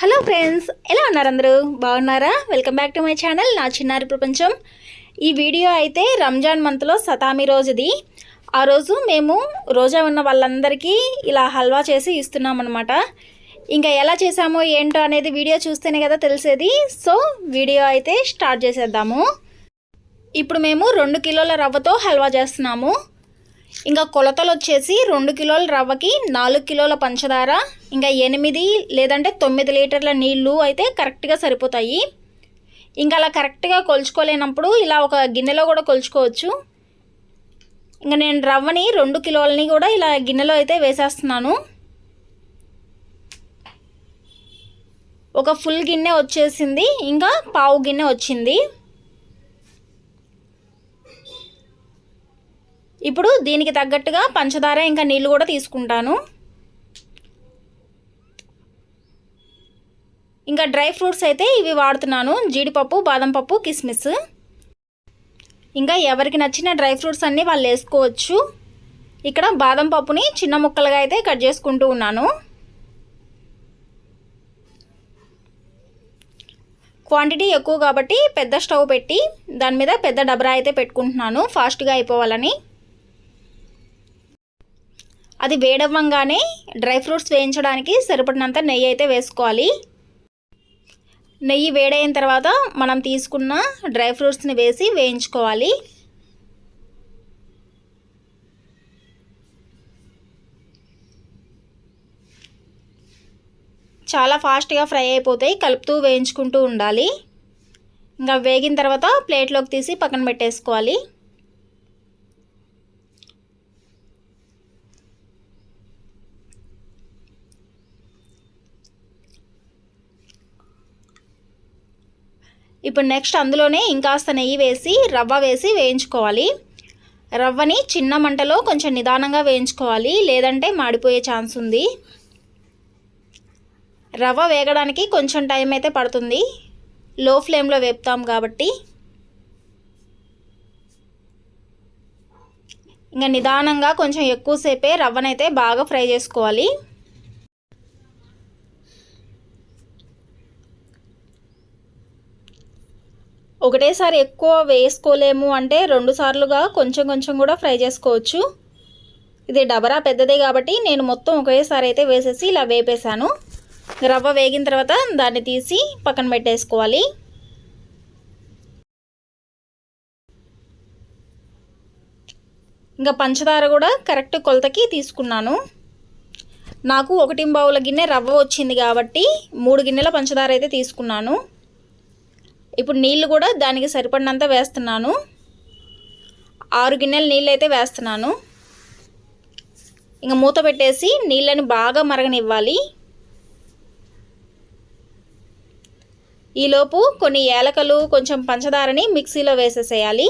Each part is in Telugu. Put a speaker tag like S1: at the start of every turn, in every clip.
S1: హలో ఫ్రెండ్స్ ఎలా ఉన్నారు అందరూ? బాగున్నారా? Welcome back to my channel నా చిన్నారి ప్రపంచం. ఈ వీడియో అయితే రంజాన్ మంత్లో సతామి రోజుది. ఆ రోజు మేము రోజా ఉన్న వాళ్ళందరికీ ఇలా హల్వా చేసి ఇస్తున్నాం అనమాట ఇంకా ఎలా చేసామో ఏంటో అనేది వీడియో చూస్తేనే కదా తెలిసేది. సో వీడియో అయితే స్టార్ట్ చేసేద్దాము. ఇప్పుడు మేము రెండు కిలోల రవ్వతో హల్వా చేస్తున్నాము. ఇంకా కొలతలు వచ్చేసి రెండు కిలోల రవ్వకి నాలుగు కిలోల పంచదార ఇంకా ఎనిమిది లేదంటే తొమ్మిది లీటర్ల నీళ్ళు అయితే కరెక్ట్గా సరిపోతాయి. ఇంకా అలా కరెక్ట్గా కొలుచుకోలేనప్పుడు ఇలా ఒక గిన్నెలో కూడా కొలుచుకోవచ్చు. ఇంకా నేను రవ్వని రెండు కిలోలని కూడా ఇలా గిన్నెలో అయితే వేసేస్తున్నాను. ఒక ఫుల్ గిన్నె వచ్చేసింది ఇంకా పావు గిన్నె వచ్చింది. ఇప్పుడు దీనికి తగ్గట్టుగా పంచదార ఇంకా నీళ్ళు కూడా తీసుకుంటాను. ఇంకా డ్రై ఫ్రూట్స్ అయితే ఇవి వాడుతున్నాను. జీడిపప్పు బాదం పప్పు కిస్మిస్. ఇంకా ఎవరికి నచ్చిన డ్రై ఫ్రూట్స్ అన్నీ వాళ్ళు వేసుకోవచ్చు. ఇక్కడ బాదం పప్పుని చిన్న ముక్కలుగా అయితే కట్ చేసుకుంటూ ఉన్నాను. క్వాంటిటీ ఎక్కువ కాబట్టి పెద్ద స్టవ్ పెట్టి దాని మీద పెద్ద డబరా అయితే పెట్టుకుంటున్నాను. ఫాస్ట్గా అయిపోవాలని. అది వేడవ్వంగానే డ్రై ఫ్రూట్స్ వేయించడానికి సరిపడినంత నెయ్యి అయితే వేసుకోవాలి. నెయ్యి వేడైన తర్వాత మనం తీసుకున్న డ్రై ఫ్రూట్స్ని వేసి వేయించుకోవాలి. చాలా ఫాస్ట్గా ఫ్రై అయిపోతాయి కలుపుతూ వేయించుకుంటూ ఉండాలి. ఇంకా వేగిన తర్వాత ప్లేట్లోకి తీసి పక్కన పెట్టేసుకోవాలి. ఇప్పుడు నెక్స్ట్ అందులోనే ఇంకాస్త నెయ్యి వేసి రవ్వ వేసి వేయించుకోవాలి. రవ్వని చిన్న మంటలో కొంచెం నిదానంగా వేయించుకోవాలి. లేదంటే మాడిపోయే ఛాన్స్ ఉంది. రవ్వ వేగడానికి కొంచెం టైం అయితే పడుతుంది. లో ఫ్లేమ్లో వేపుతాం కాబట్టి. ఇంకా నిదానంగా కొంచెం ఎక్కువసేపే రవ్వనైతే బాగా ఫ్రై చేసుకోవాలి. ఒకటేసారి ఎక్కువ వేసుకోలేము అంటే రెండు సార్లుగా కొంచెం కొంచెం కూడా ఫ్రై చేసుకోవచ్చు. ఇది డబరా పెద్దదే కాబట్టి నేను మొత్తం ఒకేసారి అయితే వేసేసి ఇలా వేపేశాను. రవ్వ వేగిన తర్వాత దాన్ని తీసి పక్కన పెట్టేసుకోవాలి. ఇంకా పంచదార కూడా కరెక్ట్ కొలతకి తీసుకున్నాను. నాకు ఒకటి బావుల గిన్నె రవ్వ వచ్చింది కాబట్టి మూడు గిన్నెల పంచదార అయితే తీసుకున్నాను. ఇప్పుడు నీళ్ళు కూడా దానికి సరిపడినంత వేస్తున్నాను. ఆరు గిన్నెలు నీళ్ళు అయితే వేస్తున్నాను. ఇంకా మూత పెట్టేసి నీళ్ళని బాగా మరగనివ్వాలి. ఈలోపు కొన్ని ఏలకలు కొంచెం పంచదారని మిక్సీలో వేసేసేయాలి.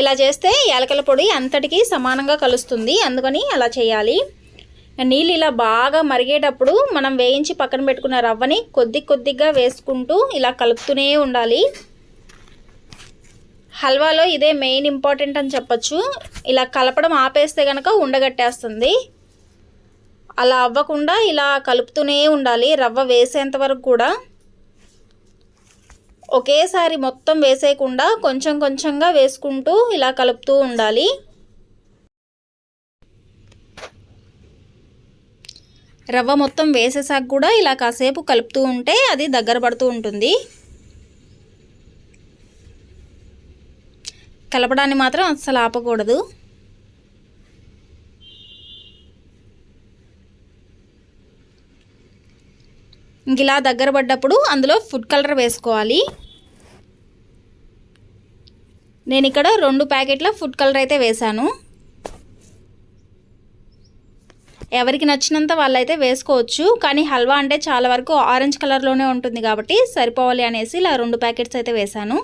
S1: ఇలా చేస్తే ఏలకల పొడి అంతటికి సమానంగా కలుస్తుంది. అందుకని అలా చేయాలి. నీళ్ళు ఇలా బాగా మరిగేటప్పుడు మనం వేయించి పక్కన పెట్టుకున్న రవ్వని కొద్ది కొద్దిగా వేసుకుంటూ ఇలా కలుపుతూనే ఉండాలి. హల్వాలో ఇదే మెయిన్ ఇంపార్టెంట్ అని చెప్పచ్చు. ఇలా కలపడం ఆపేస్తే కనుక ఉండగట్టేస్తుంది. అలా అవ్వకుండా ఇలా కలుపుతూనే ఉండాలి రవ్వ వేసేంత వరకు కూడా. ఒకేసారి మొత్తం వేసేయకుండా కొంచెం కొంచెంగా వేసుకుంటూ ఇలా కలుపుతూ ఉండాలి. రవ్వ మొత్తం వేసేసాక కూడా ఇలా కాసేపు కలుపుతూ ఉంటే అది దగ్గర పడుతూ ఉంటుంది. కలపడాన్ని మాత్రం అస్సలు ఆపకూడదు. ఇంక ఇలా దగ్గర పడ్డప్పుడు అందులో ఫుడ్ కలర్ వేసుకోవాలి. నేను ఇక్కడ రెండు ప్యాకెట్ల ఫుడ్ కలర్ అయితే వేశాను. ఎవరికి నచ్చినంత వాళ్ళైతే వేసుకోవచ్చు. కానీ హల్వా అంటే చాలా వరకు ఆరెంజ్ కలర్లోనే ఉంటుంది కాబట్టి సరిపోవాలి అనేసి ఇలా రెండు ప్యాకెట్స్ అయితే వేశాను.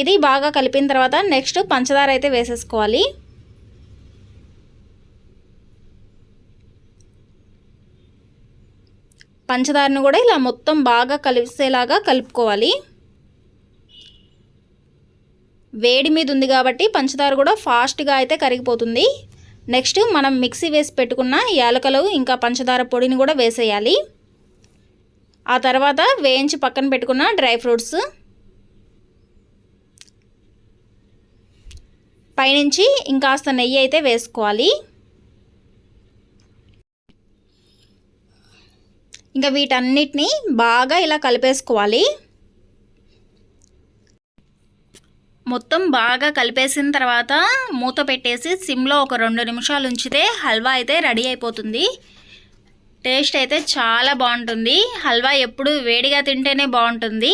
S1: ఇది బాగా కలిపిన తర్వాత నెక్స్ట్ పంచదార అయితే వేసేసుకోవాలి. పంచదారను కూడా ఇలా మొత్తం బాగా కలిసేలాగా కలుపుకోవాలి. వేడి మీద ఉంది కాబట్టి పంచదార కూడా ఫాస్ట్గా అయితే కరిగిపోతుంది. నెక్స్ట్ మనం మిక్సీ వేసి పెట్టుకున్న యాలకలు ఇంకా పంచదార పొడిని కూడా వేసేయాలి. ఆ తర్వాత వేయించి పక్కన పెట్టుకున్న డ్రై ఫ్రూట్స్. పైనుంచి ఇంకాస్త నెయ్యి అయితే వేసుకోవాలి. ఇంకా వీటన్నిటిని బాగా ఇలా కలిపేసుకోవాలి. మొత్తం బాగా కలిపేసిన తర్వాత మూత పెట్టేసి సిమ్లో ఒక రెండు నిమిషాలు ఉంచితే హల్వా అయితే రెడీ అయిపోతుంది. టేస్ట్ అయితే చాలా బాగుంటుంది. హల్వా ఎప్పుడు వేడిగా తింటేనే బాగుంటుంది.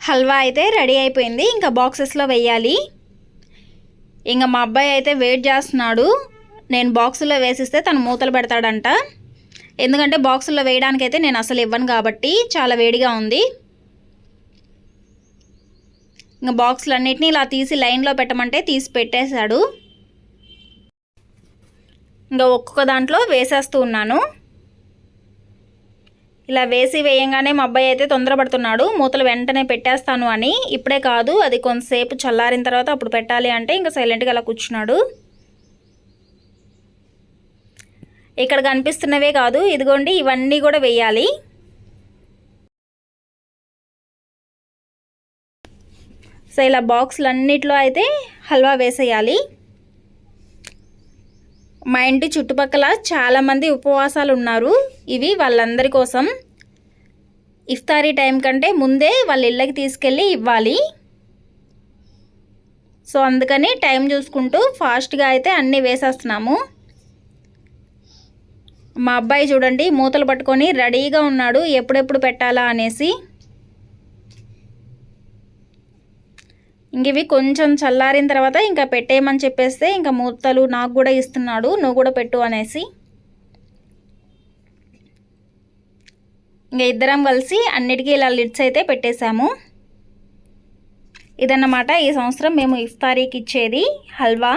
S1: హల్వా అయితే రెడీ అయిపోయింది. ఇంకా బాక్సెస్లో వెయ్యాలి ఇంకా మా అబ్బాయి అయితే వెయిట్ చేస్తున్నాడు. నేను బాక్సులో వేసిస్తే తను మూతలు పెడతాడంట. ఎందుకంటే బాక్సుల్లో వేయడానికైతే నేను అసలు ఇవ్వను కాబట్టి చాలా వేడిగా ఉంది. ఇంకా బాక్సులన్నిటిని ఇలా తీసి లైన్లో పెట్టమంటే తీసి పెట్టేశాడు. ఇంకా ఒక్కొక్క దాంట్లో వేసేస్తూ ఉన్నాను. ఇలా వేసి వేయంగానే మా అబ్బాయి అయితే తొందరపడుతున్నాడు. మూతలు వెంటనే పెట్టేస్తాను అని. ఇప్పుడే కాదు అది కొంతసేపు చల్లారిన తర్వాత అప్పుడు పెట్టాలి అంటే ఇంకా సైలెంట్గా అలా కూర్చున్నాడు. ఇక్కడ కనిపిస్తున్నవే కాదు. ఇదిగోండి ఇవన్నీ కూడా వేయాలి. సో ఇలా బాక్సులన్నిట్లో అయితే హల్వా వేసేయాలి. మా ఇంటి చుట్టుపక్కల చాలామంది ఉపవాసాలు ఉన్నారు ఇవి వాళ్ళందరి కోసం. ఇఫ్తారీ టైం కంటే ముందే వాళ్ళ ఇళ్ళకి తీసుకెళ్ళి ఇవ్వాలి. సో అందుకని టైం చూసుకుంటూ ఫాస్ట్గా అయితే అన్నీ వేసేస్తున్నాము. మా అబ్బాయి చూడండి మూతలు పట్టుకొని రెడీగా ఉన్నాడు ఎప్పుడెప్పుడు పెట్టాలా అనేసి. ఇంక ఇవి కొంచెం చల్లారిన తర్వాత ఇంకా పెట్టేయమని చెప్పేస్తే ఇంకా మూతలు నాకు కూడా ఇస్తున్నాడు నువ్వు కూడా పెట్టు అనేసి. ఇంకా ఇద్దరం కలిసి అన్నిటికీ ఇలా లిడ్స్ అయితే పెట్టేశాము. ఇదన్నమాట ఈ సంవత్సరం మేము ఇఫ్తారీకి ఇచ్చేది హల్వా.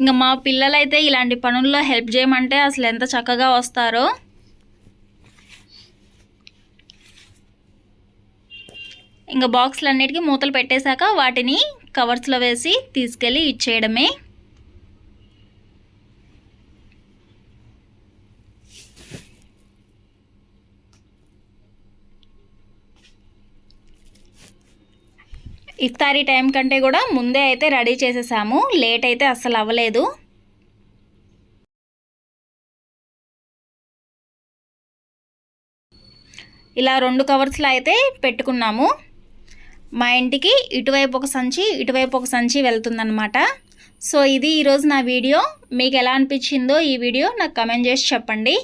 S1: ఇంకా మా పిల్లలైతే ఇలాంటి పనుల్లో హెల్ప్ చేయమంటే అసలు ఎంత చక్కగా వస్తారో. ఇంకా బాక్స్లు అన్నిటికీ మూతలు పెట్టేశాక వాటిని కవర్స్లో వేసి తీసుకెళ్ళి ఇచ్చేయడమే. ఇఫ్తారీ టైం కంటే కూడా ముందే అయితే రెడీ చేసేసాము. లేట్ అయితే అస్సలు అవ్వలేదు. ఇలా రెండు కవర్స్లో అయితే పెట్టుకున్నాము. మా ఇంటికి ఇటువైపు ఒక సంచి ఇటువైపు ఒక సంచి వెళ్తుందనమాట సో ఇది ఈరోజు నా వీడియో. మీకు ఎలా అనిపించిందో ఈ వీడియో నాకు కమెంట్ చేసి చెప్పండి.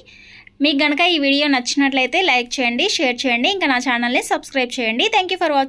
S1: మీకు కనుక ఈ వీడియో నచ్చినట్లయితే లైక్ చేయండి షేర్ చేయండి. ఇంకా నా ఛానల్ని సబ్స్క్రైబ్ చేయండి. Thank for watching